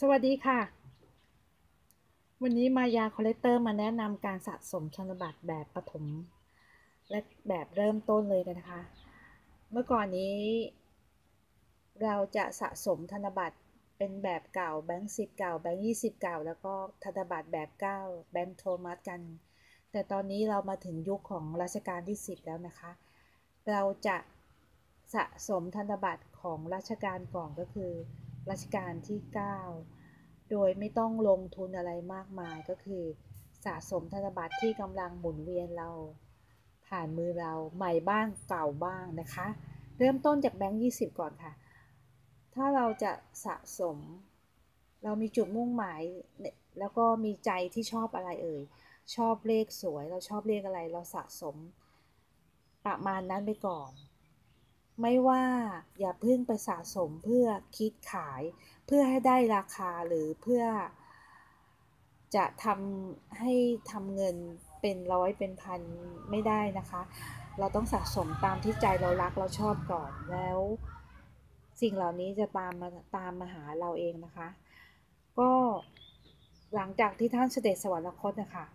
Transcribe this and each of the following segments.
สวัสดีค่ะ วันนี้มายาคอลเลกเตอร์มาแนะนำการสะสมธนบัตรแบบปฐมและแบบเริ่มต้นเลยนะคะ เมื่อก่อนนี้ เราจะสะสมธนบัตรเป็นแบบเก่าแบงค์สิบเก่าแบงค์ยี่สิบเก่า แล้วก็ธนบัตรแบบเก้าแบงค์โทมัสกัน แต่ตอนนี้เรามาถึงยุคของรัชกาลที่10แล้วนะคะ เราจะสะสมธนบัตรของรัชกาลก่อนก็คือ รัชกาลที่ 9 โดยไม่ต้องลงทุนอะไรมากมายก็คือ สะสมธนบัตรที่กำลังหมุนเวียนเรา ผ่านมือเราใหม่บ้างเก่าบ้างนะคะ เริ่มต้นจากแบงค์20 ก่อนค่ะ ถ้าเราจะสะสม เรามีจุดมุ่งหมาย แล้วก็มีใจที่ชอบอะไรเอ่ยชอบเลขสวย เราชอบเลขอะไรเราสะสมประมาณนั้นไปก่อน ไม่ว่าอย่าเพิ่งไปสะสมเพื่อคิดขาย เพื่อให้ได้ราคาหรือเพื่อ จะทำให้ทำเงินเป็นร้อยเป็นพันไม่ได้นะคะ เราต้องสะสมตามที่ใจเรารักเราชอบก่อนแล้ว สิ่งเหล่านี้จะตามมาตามมาหาเราเองนะคะ ก็หลังจากที่ท่านเสด็จสวรรคตนะคะ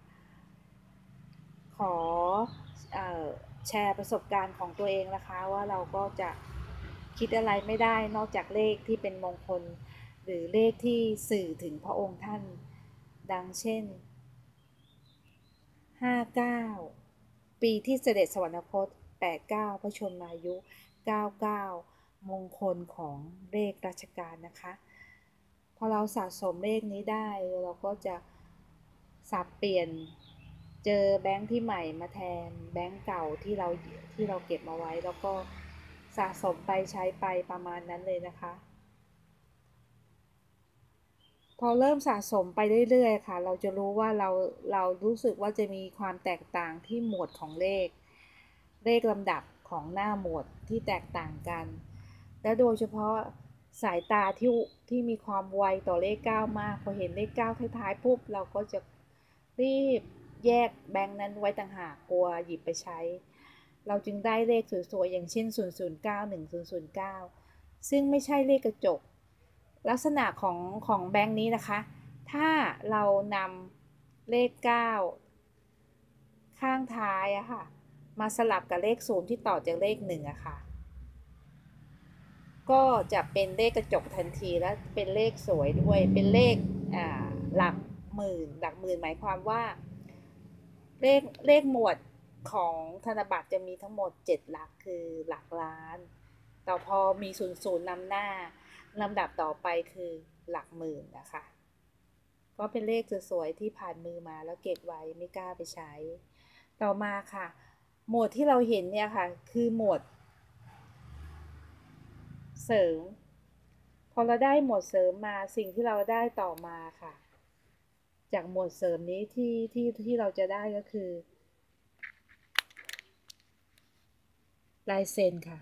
ขออ แชร์ประสบการณ์ของตัวเองนะคะ ว่าเราก็จะคิดอะไรไม่ได้นอกจากเลขที่เป็นมงคล หรือเลขที่สื่อถึงพระองค์ท่าน ดังเช่น 59 ปีที่เสด็จสวรรคต 89 พระชนมายุ 99 มงคลของเลขราชการนะคะ พอเราสะสมเลขนี้ได้เราก็จะสับเปลี่ยน เจอแบงค์ที่ใหม่มาแทนแบงค์เก่าที่เราที่เราเก็บมาไว้ แล้วก็สะสมไปใช้ไปประมาณนั้นเลยนะคะ พอเริ่มสะสมไปเรื่อยๆค่ะ เราจะรู้ว่าเราเรารู้สึกว่าจะมีความแตกต่างที่หมวดของเลข เลขลำดับของหน้าหมวดที่แตกต่างกัน และโดยเฉพาะสายตาที่ที่มีความไวต่อเลข 9 มาก พอเห็นเลข 9 ท้ายๆปุ๊บเราก็จะรีบ แยกแบงค์นั้นไว้ต่างหากกลัวหยิบไปใช้ เราจึงได้เลขสวยๆอย่างเช่น 009 1009 ซึ่งไม่ใช่เลขกระจก ลักษณะของของแบงค์นี้นะคะ ถ้าเรานำเลข 9 ข้างท้ายอะค่ะ มาสลับกับเลขศูนย์ที่ต่อจากเลขหนึ่งอะค่ะ ก็จะเป็นเลขกระจกทันทีและเป็นเลขสวยด้วย เป็นเลขหลักหมื่น หลักหมื่นหมายความว่า เลขเลขหมวดของธนบัตรจะมีทั้งหมด 7 หลักคือหลักล้าน ต่อพอมีศูนย์ศูนย์นำหน้าลำดับต่อไปคือหลักหมื่นนะคะ ก็เป็นเลขสวยๆที่ผ่านมือมาแล้วเก็บไว้ไม่กล้าไปใช้ ต่อมาค่ะ หมวดที่เราเห็นเนี่ยค่ะ คือหมวด เสริม พอเราได้หมวดเสริมมาสิ่งที่เราได้ต่อมาค่ะ จากหมวดเสริมนี้ที่ที่ที่เราจะได้ก็คือ ลายเซ็นค่ะ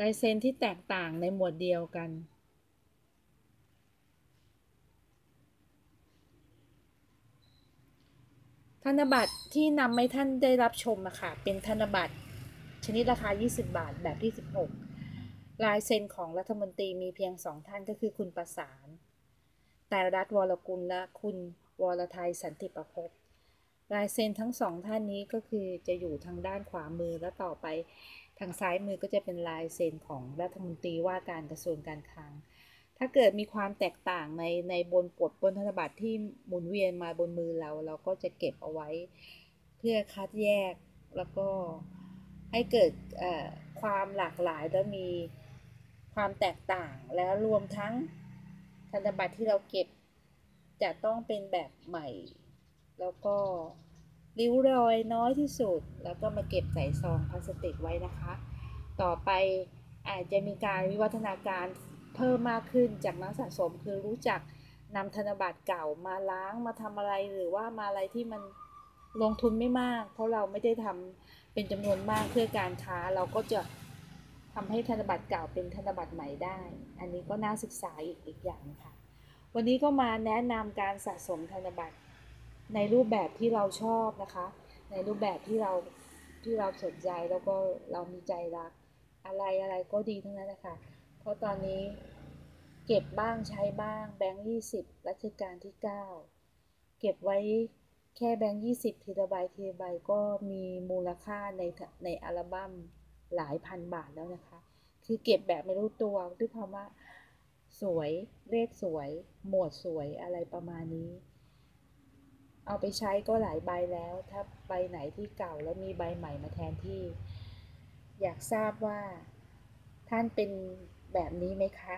ลายเซ็นที่แตกต่างในหมวดเดียวกัน ธนบัตรที่นำให้ท่านได้รับชมอะค่ะ เป็นธนบัตรชนิดราคา 20 บาทแบบที่ 16 ลายเซ็นของรัฐมนตรีมีเพียงสองท่านก็คือคุณประสาน แต่รัฐวรกุลและคุณ วรไทยสันติประพบลายเซ็นทั้งสองท่านนี้ก็คือจะอยู่ทางด้านขวามือและต่อไปทางซ้ายมือก็จะเป็นลายเซ็นของรัฐมนตรีว่าการกระทรวงการคลัง ถ้าเกิดมีความแตกต่างในในบนปดบนธนบัตรที่หมุนเวียนมาบนมือเรา เราก็จะเก็บเอาไว้ เพื่อคัดแยกแล้วก็ให้เกิดความหลากหลายและมีความแตกต่างแล้วรวมทั้งธนบัตรที่เราเก็บ จะต้องเป็นแบบใหม่ แล้วก็ริ้วรอยน้อยที่สุด แล้วก็มาเก็บใส่ซองพลาสติกไว้นะคะ ต่อไปอาจจะมีการวิวัฒนาการเพิ่มมากขึ้นจากนักสะสมคือรู้จักนำธนบัตรเก่ามาล้างมาทำอะไรหรือว่ามาอะไรที่มันลงทุนไม่มาก เพราะเราไม่ได้ทำเป็นจำนวนมากเพื่อการค้าเราก็จะทำให้ธนบัตรเก่าเป็นธนบัตรใหม่ได้ อันนี้ก็น่าศึกษาอีกอีกอย่างค่ะ วันนี้ก็มาแนะนำการสะสมธนบัตร ในรูปแบบที่เราชอบนะคะ ในรูปแบบที่เราที่เราสนใจแล้วก็เรามีใจรัก อะไรอะไรก็ดีทั้งนั้นนะคะ เพราะตอนนี้เก็บบ้างใช้บ้างแบงค์ยี่สิบรัชกาลที่เก้าเก็บไว้แค่แบงค์ยี่สิบทีละใบทีละใบก็มีมูลค่าในในอัลบั้มหลายพันบาทแล้วนะคะ คือเก็บแบบไม่รู้ตัวด้วยความว่า สวยเลขสวย หมวดสวยอะไรประมาณนี้ เอาไปใช้ก็หลายใบแล้ว ถ้าใบไหนที่เก่าแล้วมีใบใหม่มาแทนที่ อยากทราบว่า ท่านเป็นแบบนี้ไหมคะ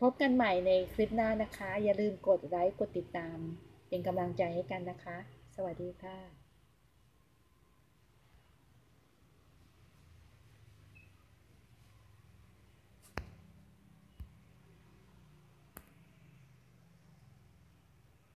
พบกันใหม่ในคลิปหน้านะคะ อย่าลืมกดไลค์กดติดตาม เป็นกำลังใจให้กันนะคะ สวัสดีค่ะ